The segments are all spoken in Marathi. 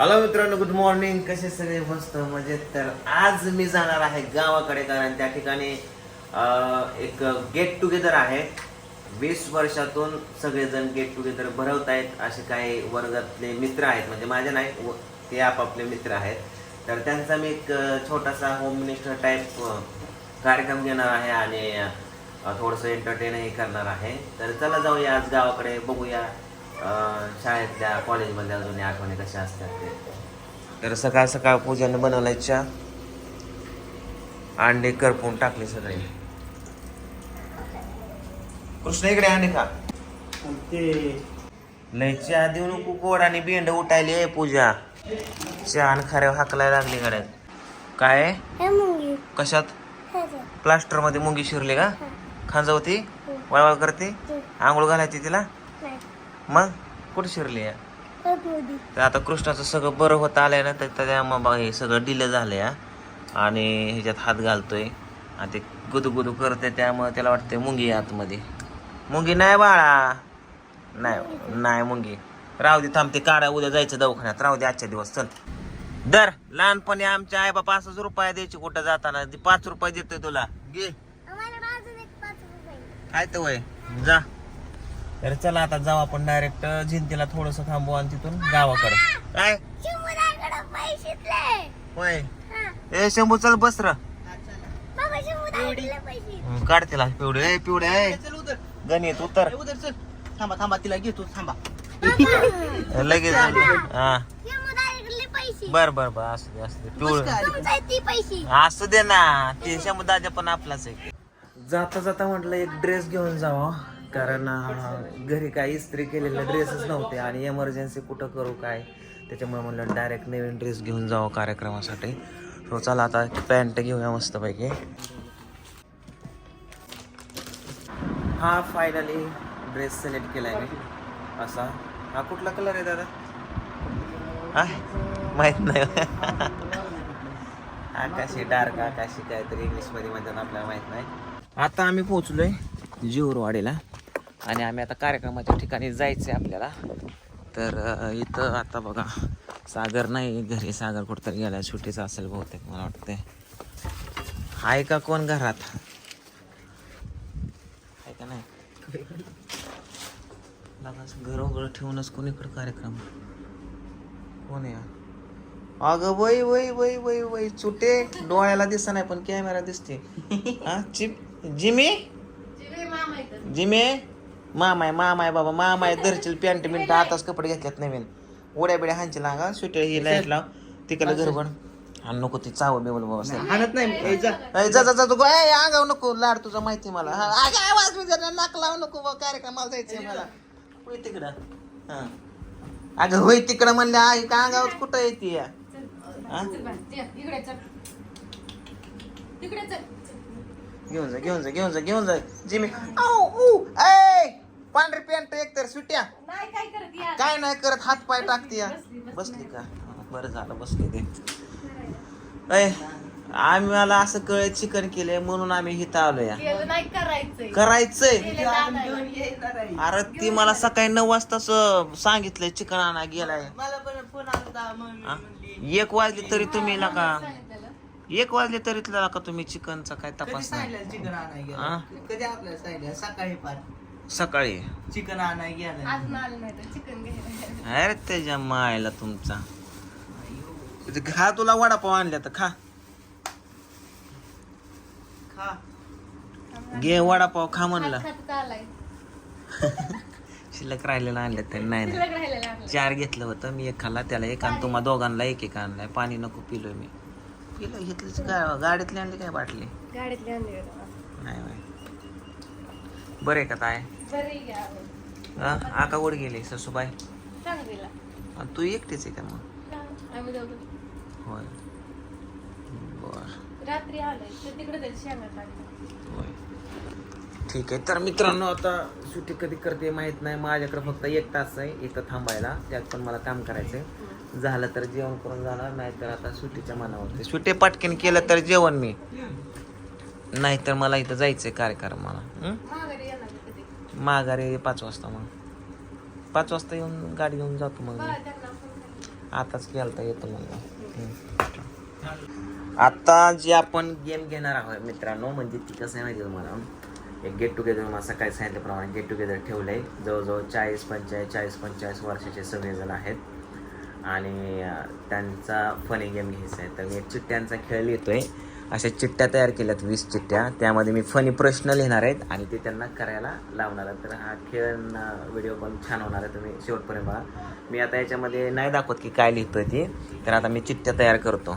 हॅलो मित्रांनो गुड मॉर्निंग कसे सगळे? मस्त मजेत. तर आज मी जाणार आहे गावाकडे कारण त्या ठिकाणी एक गेट टुगेदर आहे. वीस वर्षातून सगळेजण गेट टुगेदर भरवत आहेत असे काही वर्गातले मित्र आहेत. म्हणजे माझे नाही व- ते आपापले मित्र आहेत. तर त्यांचा मी एक छोटासा होम मिनिस्टर टाईप कार्यक्रम घेणार आहे आणि थोडंसं एंटरटेनही करणार आहे. तर चला जाऊया आज गावाकडे बघूया शाळेतल्या कॉलेजमधल्या अजून आठवणी कशा असतात ते तर सकाळ सकाळ पूजाने बनवलाय चहा अंडे करपून टाकले सगळे कृष्ण इकडे अंडे खा ते लय चहा देऊ नको कोड आणि बिंड उठायली आहे पूजा चहा आणि खऱ्या हाकलाय लागली गड्यात काय? हे कशात. प्लास्टरमध्ये मुंगी शिरली का हा. खांजवती हो. वळवळ करते हो. आंघोळ घालायची तिला. मग? कुठे शिरली आतमध्ये. तर आता कृष्णाचं सगळं बरं होत आलंय ना तर त्या मग हे सगळं डिले झालंय. आणि ह्याच्यात हात घालतोय. आणि ते गुदू गुदू करते त्यामुळे त्याला वाटतंय मुंगी आतमध्ये. मुंगी नाही बाळा. नाही नाही मुंगी. राहू दे थांब ते काढा उद्या जायचं दवाखान्यात. राहू दे आजच्या दिवस चल. दर लहानपणी आमच्या आई बापा असंच रुपये द्यायची कुठं जाताना ते पाच रुपये देतोय तुला. घे. काय तर वय. जा. तर चला आता जाऊ आपण डायरेक्ट जिंतीला थोडस थांबू आणि तिथून गावाकडे. काय. होय. हा. ए शंभू चल बस र. काढ तिला पिवडे ए पिवडे ए. चल उधर गणित उत्तर ए, उधर चल. थांबा थांबा तिला घेतो थांबा. लगेच हा. बर बर बर असू दे असू दे. पिवळ. असू दे ना ते शंभूदाजा पण आपलाच आहे. जाता जाता म्हटलं एक ड्रेस घेऊन जावा. कारण घरी काही इस्त्री केलेले ड्रेसच नव्हते आणि एमर्जन्सी कुठं करू काय? त्याच्यामुळे म्हणलं डायरेक्ट नवीन ड्रेस घेऊन जावं कार्यक्रमासाठी. सो चला आता पॅन्ट घेऊया मस्तपैकी. हा फायनली ड्रेस सिलेक्ट केलाय मी. असा. हा कुठला कलर आहे दादा? हा माहीत नाही. आकाशी डार्क आकाशी काहीतरी इंग्लिशमध्ये म्हणतात आपल्याला माहीत नाही. आता आम्ही पोहोचलोय जीवरवाडीला आणि आम्ही आता कार्यक्रमाच्या ठिकाणी जायचं आहे आपल्याला. तर इथं आता बघा सागर नाही घरी. सागर कुठंतरी गेला सुट्टीचा असेल बहुतेक मला वाटतंय. आहे का कोण घरात? आहे का नाही? लगाच घर उघडं ठेवूनच कोणीकडे कार्यक्रम? कोण आहे हा? अगं वय वय वय वय वय चुटे. डोळ्याला दिसत नाही पण कॅमेरा दिसते हा चिप जिमी? जिमे? मामा आहे मामा आहे बाबा मामा आहे दरचिल पॅन्ट मिंट आताच कपडे घेतल्यात नवीन. उड्या बिड्या हांची लागा सुटे ही लाइट लाव तिकडे घरबड. आणि नको ती चाव बिवल बाबा हाणत नाही ए, जा. जा जा तू ए अंगाव नको लाड तुझा माहिती मला. हा, आ, काय आवाज बी जरा नाक लावू नको बा कार्यक्रमाला जायचंय मला. होय तिकडं. हा. अगं होय तिकडं म्हणल्या आई का अंगावर कुठं येते या हा? घेऊन जा घेऊन जा घेऊन जा घेऊन जा. जिमी आऊ, ऊ, ए! पांढरी पॅन्ट एक तर सुट्या. काय नाही करत हात पाय टाकते या. बसली का? बरं झालं बसली ते. ऐ आम्ही मला असं कळ चिकन केलंय म्हणून आम्ही इथं आलो या करायचंय. अरे ती मला सकाळी नऊ वाजता स- सांगितलंय चिकन आणा गेलाय. मला पण फोन आलता मम्मी हा? म्हणली एक वाजले तरी तुम्ही का एक वाजले तरी तुला का तुम्ही चिकनचा काय कधी तपास नाही. सांगितलं चिकन हा? कधी आपल्याला सांगितलं? सकाळी पार सकाळी? चिकन आणाय गेलं अरे त्याच्या मायला तुमचा. खा तुला वडापाव आणल्या तर खा. खा. घे वडापाव खा म्हणलं. शिल्लक राहिलेला आणलं तर नाही नाही. चार घेतलं होतं मी एक खाल्ला त्याला एक आणि तुम्हा दोघांना एक एक आणलाय. पाणी नको पिलोय मी. पिलं घेतलीच काय गाडीतली आणली काय बाटली? गाडीतले आणले नाही बाय बरं आहे का ताय हा? आका वर गेली? ससूबाई? आणि तू एकटीच आहे का मग? होय. बर. रात्री आलोय तर तिकडे जायचं शेंगा टाकलं होय. ठीक आहे. तर मित्रांनो आता सुट्टी कधी करते माहीत नाही. माझ्याकडे फक्त एक तास आहे इथं थांबायला. त्यात पण मला काम करायचंय. झालं तर जेवण करून जाणार नाही तर आता सुट्टीच्या मनावरती सुट्टी पटकन केलं तर जेवण मी. नाहीतर मला इथं जायचंय कार्यक्रमाला. हं? माघारी पाच वाजता मग. पाच वाजता येऊन गाडी घेऊन जातो मग. आताच केलता येतो म्हणलं आता जे आपण गेम घेणार आहोत मित्रांनो म्हणजे ती कसं आहे माहिती आहे तुम्हाला? एक गेट टुगेदर मला सकाळी सांगितल्याप्रमाणे गेट टुगेदर ठेवलं आहे जवळजवळ चाळीस पंचेचाळीस चाळीस पंचेचाळीस वर्षाचे सगळेजण आहेत. आणि त्यांचा फनी गेम घ्यायचा आहे. तर मी एक चिठ्ठ्यांचा खेळ लिहितोय. अशा चिठ्ठ्या तयार केल्यात वीस चिठ्ठ्या त्यामध्ये मी फनी प्रश्न लिहिणार आहेत आणि ते त्यांना करायला लावणार आहेत. तर हा खेळ व्हिडिओ पण छान होणार आहे तुम्ही शेवटपर्यंत बघा. मी आता याच्यामध्ये नाही दाखवत की काय लिहितोय ते तर आता मी चिठ्ठ्या तयार करतो.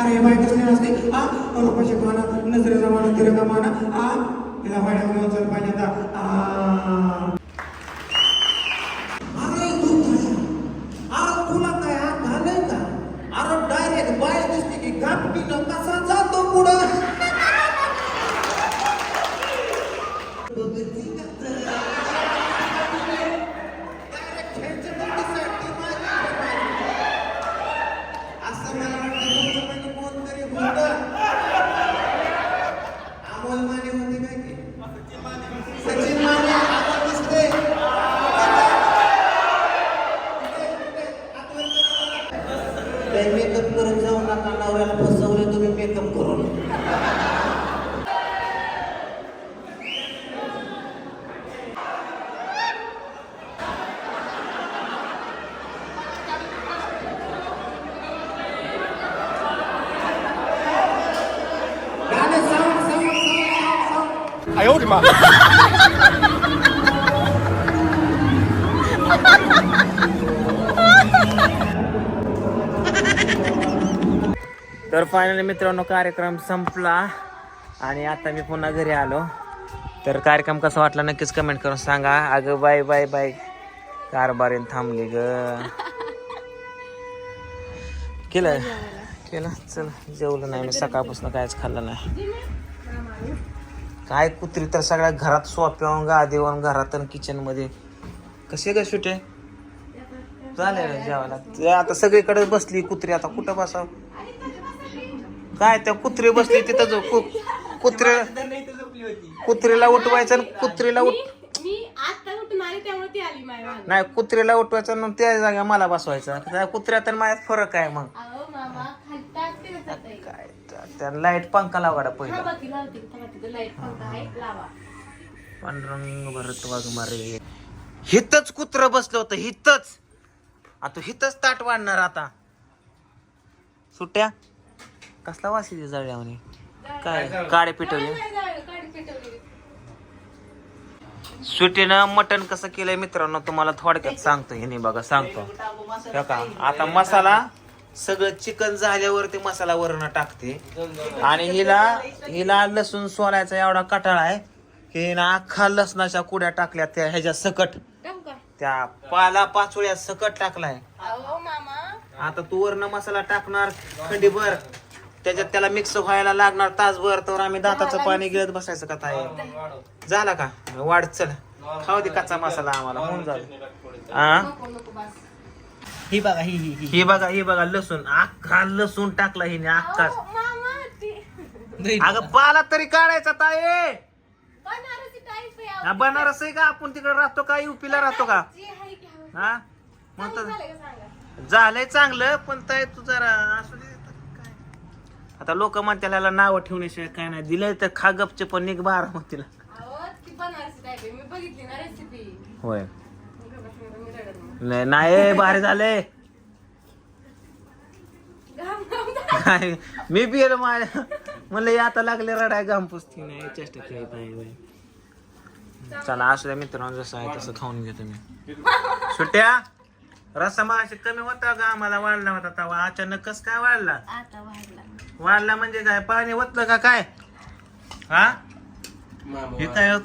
अरे बाई असते नजरेचा माना माना आ. तिला वाड्या पाहिजे आता आ अरे तू आ तुला काय आत झालंय का अरे डायरेक्ट बाय दिसते गापटीनं कसा जातो पुढं असं मला वाटतं म्हणजे कोणतरी होतं. अमोल माने होते काय की? सचिन माने आता दिसते. काही मेकअप करून जाऊ नका नवऱ्याला फसवले तुम्ही मेकअप करून गाणं sound, sound, sound, तर फायनली मित्रांनो कार्यक्रम संपला आणि आता मी पुन्हा घरी आलो. तर कार्यक्रम कसा वाटला नक्कीच कमेंट करून सांगा. अगं बाय बाय बाय कारभारीन थांबली ग. केलं? केलं? चल जेवलं नाही. मी सकाळपासून कायच खाल्लं नाही. काय कुत्री तर सगळ्या घरात सोप्यावर गादीवर घरात आणि किचनमध्ये. कसे ग सुटे झाले जेवायला? ते आता सगळीकडे बसली कुत्री आता कुठं बसाव? काय त्या कुत्री बसली तिथं जो कुत्रे कुत्रीला उठवायचं आणि कुत्रीला उठ. नाही कुत्रीला उठवायचं आणि त्या जागा मला बसवायचं. त्या कुत्र्यात आणि माझ्यात फरक आहे मग. ना. काय? त्या लाइट पंखा लावाडा पहिला. थांबा ती लावते थांबा तिथं लाइट पंखा आहे लावा. पांडुरंग भरत वाघ मारे. हितच कुत्र बसलं होतं हितच. आता हितच ताट वाढणार आता. सुट्ट्या कसला वासी जळल्या म्हणे काय काळे पिटवले. सुट्टीनं मटण कसं केलंय मित्रांनो तुम्हाला थोडक्यात सांगतो. हे नाही बघा सांगतो. हे का आता मसाला सगळं चिकन झाल्यावरती मसाला वरण टाकते. आणि हिला हिला लसूण सोलायचा एवढा कटाळा आहे की हिनं अख्खा लसणाच्या कुड्या टाकल्या त्या ह्याच्या सकट? त्या पाला पाचोळ्या सकट टाकलाय. अहो मामा. आता तू वरण मसाला टाकणार खंडीभर. त्याच्यात त्याला मिक्स व्हायला लागणार तासभर तर आम्ही दाताचं पाणी गिळत बसायचं का ताई? झाला का? वाढ चल. खाऊ दे कच्चा मसाला आम्हाला होऊन जाऊ हा ही बघा ही ही ही. ही बघा ही बघा लसूण. अख्खा लसूण टाकला हिने अख्खा. अहो, मामा ती अगं पाला तरी काढायचा ताई. बनारसी टाईप आहे हा, अहो. बनारस आहे का? आपण तिकडे राहतो का? युपीला राहतो का? जी आहे की हवं. हा? चांगलं म्हणतो झालंय का सांगा? झालंय चांगलं पण ताई तू जरा असू दे आता काय. आता लोक म्हणतात त्याला नाव ठेवण्याशिवाय काय नाही. दिलंय तर खा गपचे पण निघ बारा मग तिला. अहो ती बनारसी टाईप आहे. मी बघितली ना रेसिपी होय. नाही. नाही नाही भारी झालंय घाम घाम. झाला. काय मी बी येलो माझ्या म्हणलं हे आता लागले रडाय गाम पुसती नाही चेष्टा खेळत आहे बाई. चला असू द्या मित्रांनो जसं आहे तसं खाऊन घेतो मी सुट्या रस्सा मागाशी कमी होता का? आम्हाला वाढला होता तेव्हा अचानक कस काय वाढला? आता वाढला. वाढला म्हणजे काय? पाणी होतलं का काय? हा? हे काय होत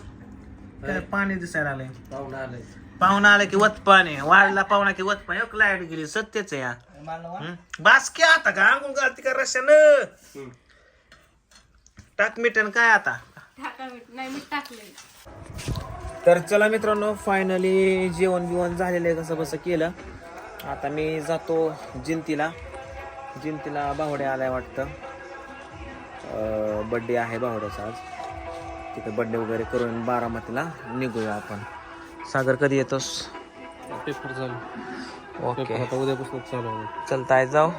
काय पाणी दिसायला आलंय? पाहुणा आला की वत पाणी वाढला पाहुणा की वत पाणी एक लाइट गेली सत्यच आहे या? बास की आता का अंगून घालती का रश्यानं? टाक मिटन काय आता? टाका मीठ. नाही मीठ टाकलंय. तर चला मित्रांनो फायनली जेवण बिवण झालेलं आहे कसं कसं केलं. आता मी जातो जिंतीला. जिंतीला बाहुड्या आलाय वाटतं. बड्डे आहे बाहुड्याचा आज. तिथं बड्डे वगैरे करून बारामतीला निघूया आपण. सागर कधी येतोस? पेपर चालू. ओके. आता उद्यापासून चालू चलताय जाऊ.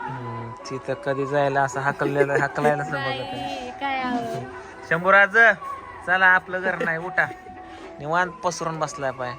हम्म, तिथं कधी जायला असं हाकललेलं हाकलायला बघत आहे. नाही, काय आहो. शंभूराज चला आपलं घर नाही उठा. निवांत पसरून बसलाय पाय.